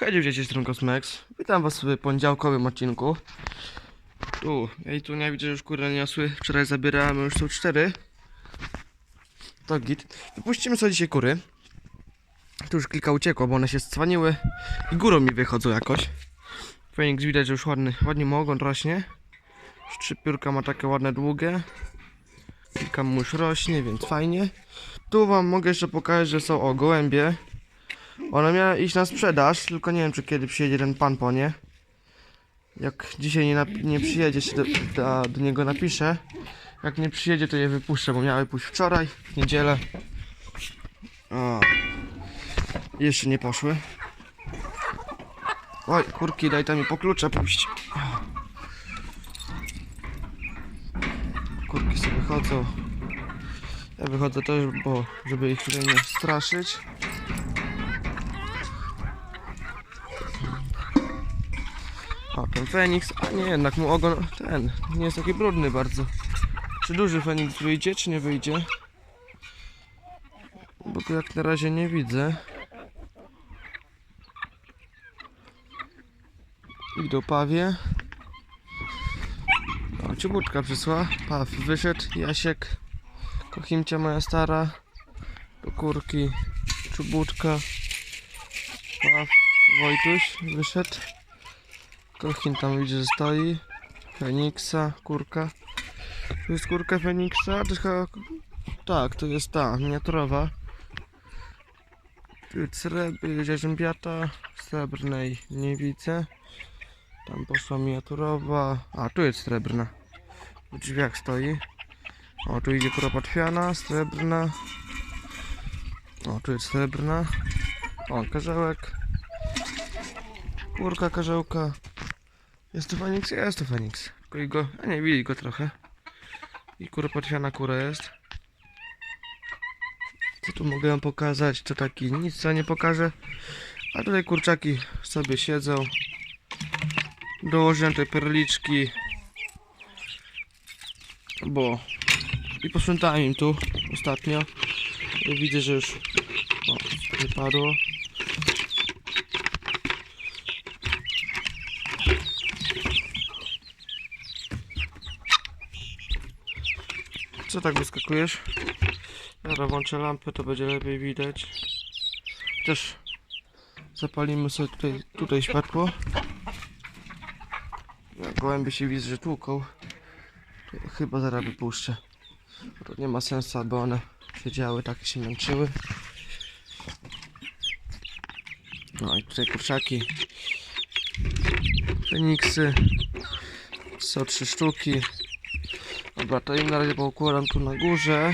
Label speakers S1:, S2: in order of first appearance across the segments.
S1: Hej dzieci, stron Cosmex. Witam was w poniedziałkowym odcinku. Tu, ja i tu nie widzę, że już kurę niosły. Wczoraj zabierałem, już są cztery. To git. Wypuścimy sobie dzisiaj kury. Tu już kilka uciekło, bo one się scwaniły i górą mi wychodzą jakoś. Feniks widać, że już ładny, ładnie mu ogon rośnie. Szczypiórka ma takie ładne, długie. Kilka mu już rośnie, więc fajnie. Tu wam mogę jeszcze pokazać, że są o gołębie. Ona miała iść na sprzedaż, tylko nie wiem, czy kiedy przyjedzie ten pan po nie. Jak dzisiaj nie, nie przyjedzie, się do, do, do niego napiszę. Jak nie przyjedzie, to je wypuszczę, bo miały pójść wczoraj, w niedzielę. O. Jeszcze nie poszły. Oj, kurki, daj tam mi po klucze pójść. Kurki sobie wychodzą. Ja wychodzę też, bo żeby ich tutaj nie straszyć. Ten Feniks, a nie, jednak mu ogon, ten, nie jest taki brudny bardzo. Czy duży Feniks wyjdzie, czy nie wyjdzie? Bo go jak na razie nie widzę. Idą pawie. O, ciubuczka przysła. Paw wyszedł, Jasiek. Kochimcia moja stara. Do kurki. Czubuczka. Paw. Wojtuś wyszedł. Kochin tam widzę, że stoi. Feniksa, kurka. Tu jest kurka Feniksa, to chyba... Tak, to jest ta, miniaturowa. Tu jest jarzębiata. Srebrnej nie widzę. Tam poszła miniaturowa. A, tu jest srebrna. W drzwiach stoi. O, tu idzie kura patwiana, srebrna. O, tu jest srebrna. O, karzełek. Kurka, karzełka. Jest to Feniks? Jest to Feniks. Tylko go, a nie, widzi go trochę. I kura patwiana kura jest. Co tu mogę wam pokazać? To taki nic co nie pokażę. A tutaj kurczaki sobie siedzą. Dołożyłem te perliczki. Bo i posprzątałem im tu ostatnio. Widzę, że już o, wypadło. Co tak wyskakujesz? Dobra, włączę lampę, to będzie lepiej widać. Też zapalimy sobie tutaj, tutaj światło. Jak gołębie się widzę, że tłuką. Ja chyba zaraz wypuszczę. To nie ma sensu, aby one siedziały, tak się męczyły. No i tutaj kurczaki. Feniksy. Są trzy sztuki. Dobra, to im na razie poukładam tu na górze.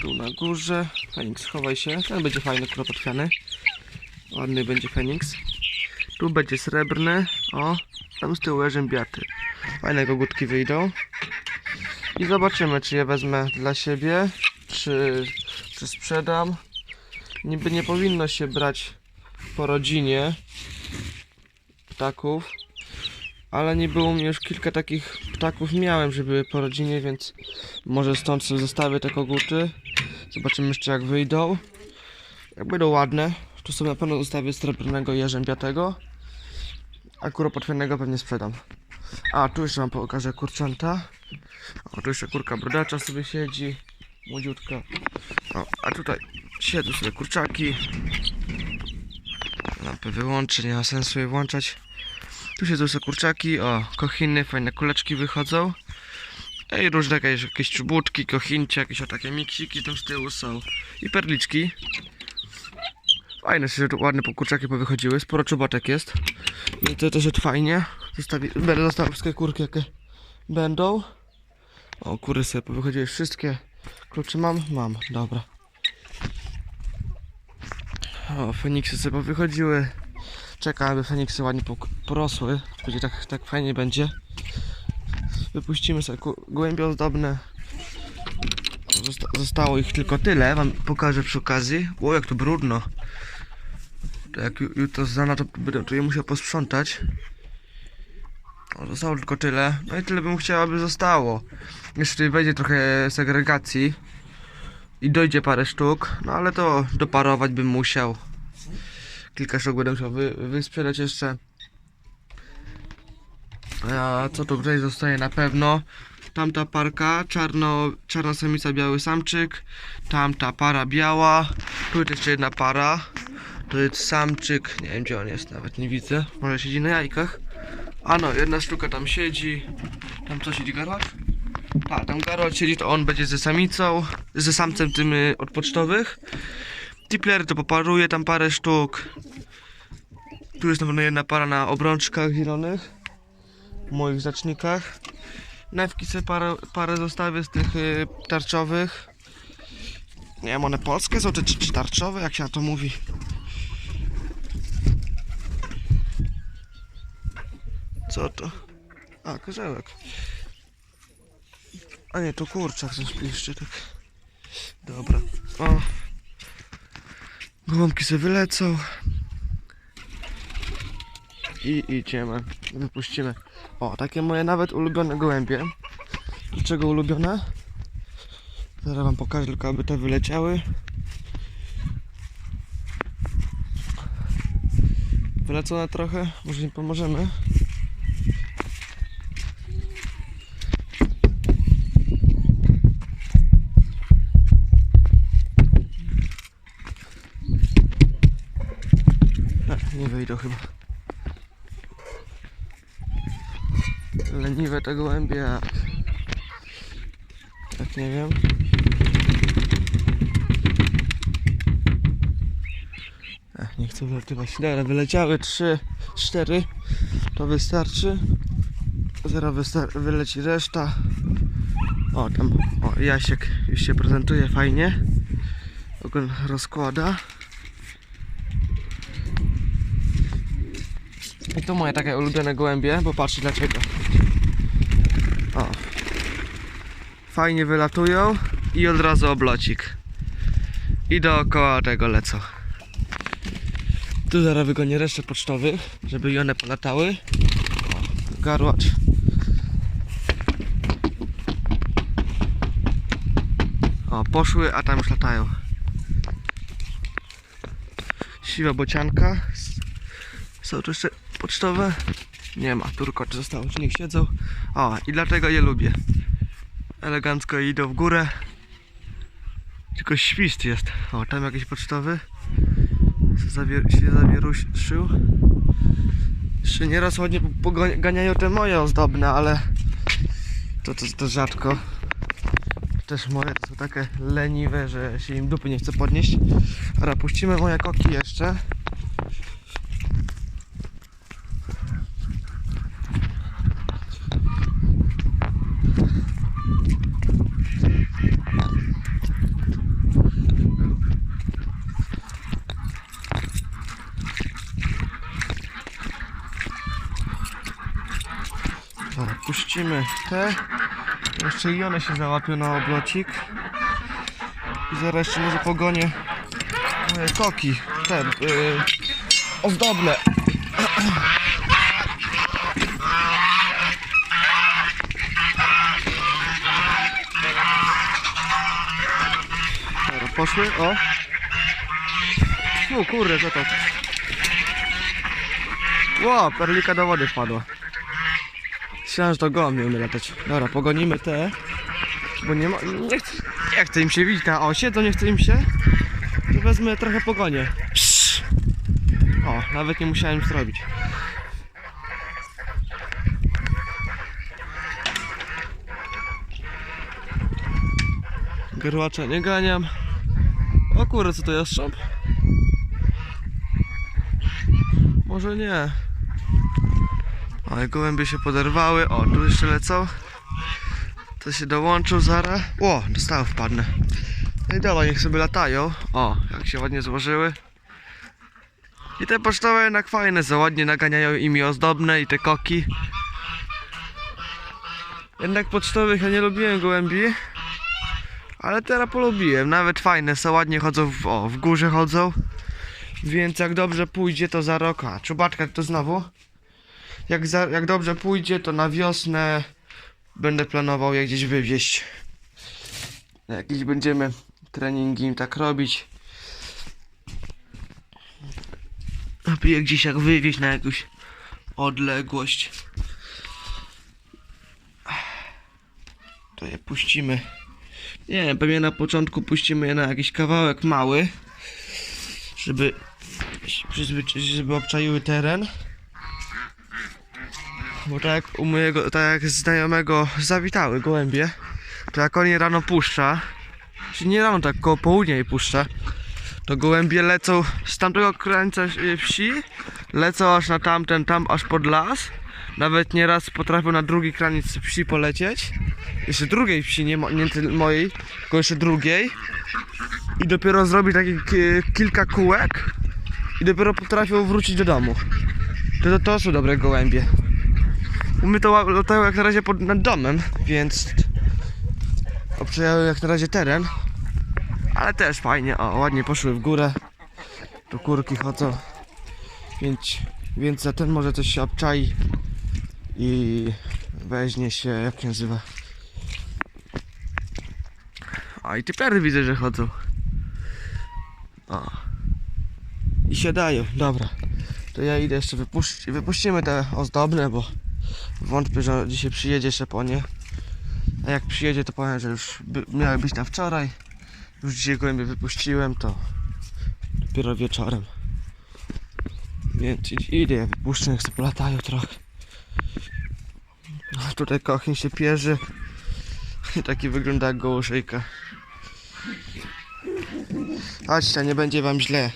S1: Tu na górze. Feniks, chowaj się. Ten będzie fajny, kropotwiany. Ładny będzie Feniks. Tu będzie srebrny. O, tam z tyłu jarzębiaty. Fajne kogutki wyjdą. I zobaczymy, czy je wezmę dla siebie, czy, czy sprzedam. Niby nie powinno się brać po rodzinie ptaków. Ale nie było mnie już kilka takich ptaków miałem, żeby po rodzinie, więc może stąd sobie zostawię te koguty. Zobaczymy jeszcze jak wyjdą. Jak będą ładne, to sobie na pewno zostawię srebrnego jarzębiatego. A kuropotwiernego pewnie sprzedam. A, tu jeszcze wam pokażę kurczęta. O, tu jeszcze kurka brodacza sobie siedzi. Młodziutka. O, a tutaj siedzą sobie kurczaki. Lampy wyłączę, nie ma sensu je włączać. Tu siedzą sobie kurczaki, o, kochiny, fajne kuleczki wychodzą. I różne jakieś, jakieś czubutki, kochincie, jakieś o takie miksiki tam z tyłu są. I perliczki. Fajne tu ładne kurczaki powychodziły, sporo czubatek jest. I to też jest fajnie. Zostawi, będę zostawił wszystkie kurki jakie będą. O, kury sobie powychodziły wszystkie. Klucze mam? Mam, dobra. O, Feniksy sobie powychodziły. Czekam, aby Feniksy ładnie porosły. Będzie tak, tak fajnie będzie. Wypuścimy sobie gołębie ozdobne. Zosta- zostało ich tylko tyle. Wam pokażę przy okazji. O, jak to brudno. To jak ju- jutro z rana to będę je musiał posprzątać. Zostało tylko tyle. No i tyle bym chciał, aby zostało. Jeszcze wejdzie trochę segregacji. I dojdzie parę sztuk, no ale to doparować bym musiał. Kilka będę musiał wy, wysprzedać jeszcze. A co tu tutaj zostaje na pewno? Tamta parka, czarno, czarna samica, biały samczyk. Tamta para biała. Tu jest jeszcze jedna para. To jest samczyk, nie wiem gdzie on jest, nawet nie widzę. Może siedzi na jajkach. A no, jedna sztuka tam siedzi. Tam co siedzi garłacz? Tak, tam garłacz siedzi, to on będzie ze samicą, ze samcem tym y, od pocztowych. Tiplery to poparuje tam parę sztuk. Tu jest na pewno jedna para na obrączkach zielonych. Moich zacznikach. Newki sobie parę, parę zostawię z tych y, tarczowych. Nie wiem, one polskie są czy, czy, tarczowe, jak się na to mówi. Co to? A, koziołek. A nie, to kurczak coś tak. Dobra. O. Gołąbki sobie wylecą. I idziemy. Wypuścimy. O, takie moje nawet ulubione gołębie. Dlaczego ulubione? Zaraz wam pokażę, tylko aby te wyleciały. Wylecone trochę, może im pomożemy. Wyjdą chyba. Leniwe te gołębie jak... Tak nie wiem. Ech, nie chcę wylatywać. Dobra, wyleciały trzy, cztery. To wystarczy. Zaraz wystar- wyleci reszta. O, tam, o, Jasiek już się prezentuje fajnie. Ogon rozkłada. I to moje takie ulubione gołębie, bo patrzcie dlaczego. O. Fajnie wylatują i od razu oblocik. I dookoła tego lecą. Tu zaraz wygonię resztę pocztowych, żeby i one polatały. O, garłacz. O, poszły, a tam już latają. Siwa bocianka. Są tu jeszcze pocztowe? Nie ma, turkoczy zostało, czy niech siedzą. O, i dlatego je lubię. Elegancko idą w górę. Tylko świst jest. O, tam jakiś pocztowy. Zawier się zawieruszył. Jeszcze nieraz ładnie ganiają te moje ozdobne, ale to, to, to rzadko. Też moje to są takie leniwe, że się im dupy nie chce podnieść. Dobra, puścimy moje koki jeszcze. Dobra, te. Jeszcze i one się załapią na oblocik. I zaraz jeszcze może pogonię moje koki. Te yy, ozdobne. Dobra, poszły, o. O kurde, co to? Ło, perlika do wody wpadła. Myślałem, że to nie umie latać. Dobra, pogonimy te. Bo nie ma. Nie chcę, nie chce im się widzieć na osie, to nie chce im się. To wezmę trochę pogonię. Psz. O, nawet nie musiałem nic robić. Garłacza nie ganiam. O kurde, co to jest szop? Może nie. Oj, gołębie się poderwały. O, tu jeszcze lecą. To się dołączył zaraz. O, dostało wpadnę. No i dobra, niech sobie latają. O, jak się ładnie złożyły. I te pocztowe jednak fajne, za ładnie naganiają imi ozdobne i te koki. Jednak pocztowych ja nie lubiłem gołębi. Ale teraz polubiłem, nawet fajne są, ładnie chodzą, w, o, w górze chodzą. Więc jak dobrze pójdzie, to za rok, a czubaczka to znowu. Jak, za, jak dobrze pójdzie, to na wiosnę będę planował je gdzieś wywieźć. Na Jakiś będziemy treningi im tak robić. Aby gdzieś jak wywieźć na jakąś odległość. To je puścimy. Nie wiem, pewnie na początku puścimy je na jakiś kawałek mały, żeby żeby obczaiły teren. Bo tak jak u mojego, tak jak znajomego zawitały gołębie, to jak on je rano puszcza, czy nie rano, tak koło południa je puszcza, to gołębie lecą z tamtego krańca wsi, lecą aż na tamten, tam aż pod las. Nawet nieraz potrafią na drugi kraniec wsi polecieć. Jeszcze drugiej wsi, nie, nie mojej, tylko jeszcze drugiej. I dopiero zrobić takie ki- kilka kółek i dopiero potrafią wrócić do domu. To, to, to są dobre gołębie. Mnie to latają jak na razie pod, nad domem, więc obprzejały jak na razie teren. Ale też fajnie, o ładnie poszły w górę. Tu kurki chodzą. Więc, więc za ten może coś się obczai i weźmie się, jak się nazywa. A i typery widzę, że chodzą. O. I siadają, dobra. To ja idę jeszcze wypuścić. Wypuścimy te ozdobne, bo wątpię, że dzisiaj przyjedzie Szeponie. A jak przyjedzie, to powiem, że już by, miały być na wczoraj. Już dzisiaj gołębie wypuściłem, to dopiero wieczorem. Więc id- idę, je wypuszczę, niech sobie polatają trochę. A tutaj kochin się pierze. I taki wygląda jak gołoszyjka. Chodźcie, nie będzie wam źle.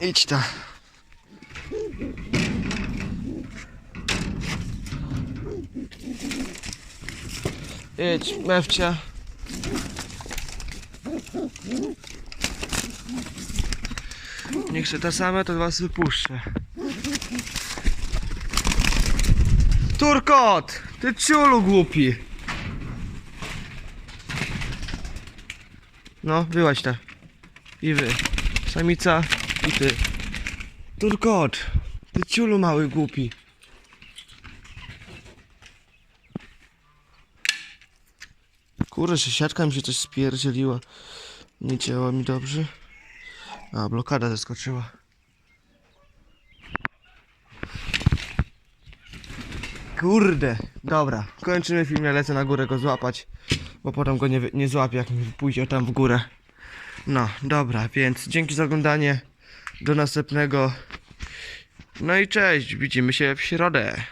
S1: Idź ta. Idź, mewcia. Niech się ta same, to was wypuszczę. Turkot! Ty ciulu głupi! No, wyłaź ta. I wy. Samica i ty. Turkot! Ty ciulu mały głupi. Kurde, siatka mi się coś spierdzieliła. Nie działa mi dobrze. A, blokada zeskoczyła. Kurde, dobra. Kończymy film, ja lecę na górę go złapać. Bo potem go nie, nie złapię, jak mi pójdzie tam w górę. No, dobra, więc dzięki za oglądanie. Do następnego. No i cześć, widzimy się w środę.